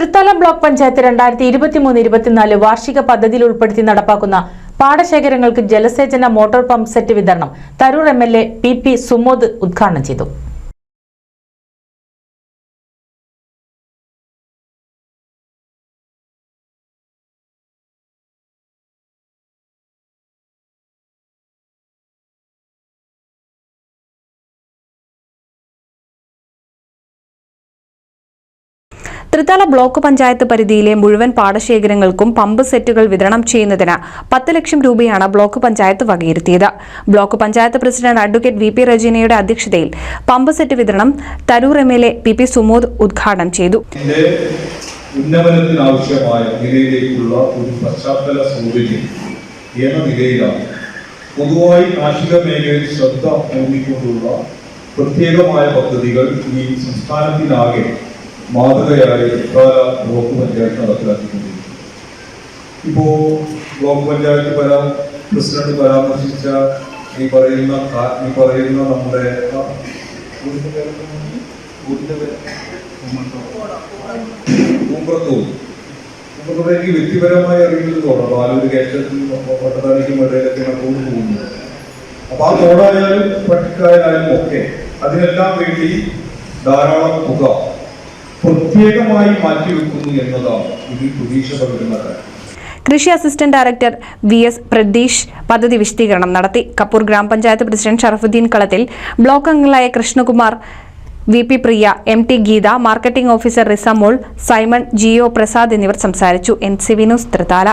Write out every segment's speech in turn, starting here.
Thrithala block panchayat രണ്ടായിരത്തി ഇരുപത്തിമൂന്ന് ഇരുപത്തിനാല് വാർഷിക പദ്ധതിയിൽ ഉൾപ്പെടുത്തി നടപ്പാക്കുന്ന പാടശേഖരങ്ങൾക്ക് ജലസേചന മോട്ടോർ പമ്പ് സെറ്റ് വിതരണം Tarur M L A P P Sumod ഉദ്ഘാടനം ചെയ്തു. തൃത്തല ബ്ലോക്ക് പഞ്ചായത്ത് പരിധിയിലെ മുഴുവൻ പാടശേഖരങ്ങൾക്കും പമ്പ് സെറ്റുകൾ വിതരണം ചെയ്യുന്നതിന് പത്ത് ലക്ഷം രൂപയാണ് block panchayat വകയിരുത്തിയത്. Block panchayat president advocate V P റജീനയുടെ അധ്യക്ഷതയിൽ പമ്പ് സെറ്റ് വിതരണം Tarur M L A P P Sumod ഉദ്ഘാടനം ചെയ്തു. പൊതുവായി കാർഷിക മേഖലയിൽ ശ്രദ്ധ ഊന്നിക്കൊണ്ടുള്ള പ്രത്യേകമായ പദ്ധതികൾ ഈ സംസ്ഥാനത്തിനാകെ മാതൃകയായി തൃത്താല ബ്ലോക്ക് പഞ്ചായത്ത് നടപ്പിലാക്കിക്കൊണ്ടിരിക്കുന്നത് ഇപ്പോ ബ്ലോക്ക് പഞ്ചായത്ത് പരാ പ്രസിഡന്റ് പരാമർശിച്ച ഈ പറയുന്ന ഈ പറയുന്ന നമ്മുടെ? പൂമ്പ്രത്തൂർ പൂമ്പ്രത്തൂർ എനിക്ക് വ്യക്തിപരമായി അറിയുന്നത് തോന്നുന്നു ആലൂര് കേരളത്തിൽ പട്ടതാനിക്കും ഇടയിലൊക്കെയാണ് ടൂർ പോകുന്നത് അപ്പൊ ആ തോടായാലും പട്ടിക്കായാലും ഒക്കെ അതിനെല്ലാം വേണ്ടി ധാരാളം തുക പ്രത്യേകമായി മാറ്റിവെക്കുന്നു എന്നതാണ് ഇതിൽ പ്രതീക്ഷ പകരുന്ന കാര്യം കൃഷി assistant director V S Pratheesh പദ്ധതി വിശദീകരണം നടത്തി. കപ്പൂർ ഗ്രാമപഞ്ചായത്ത് പ്രസിഡന്റ് ഷറഫുദ്ദീൻ കളത്തിൽ ബ്ലോക്ക് അംഗങ്ങളായ Krishnakumar V P Priya M T Geetha marketing officer Risamol Simon Jio Prasad എന്നിവർ സംസാരിച്ചു. N C V news Thrithala.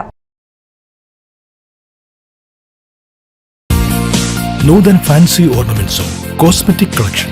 Nuthan fancy ഓർണമെന്റ്സും cosmetic collection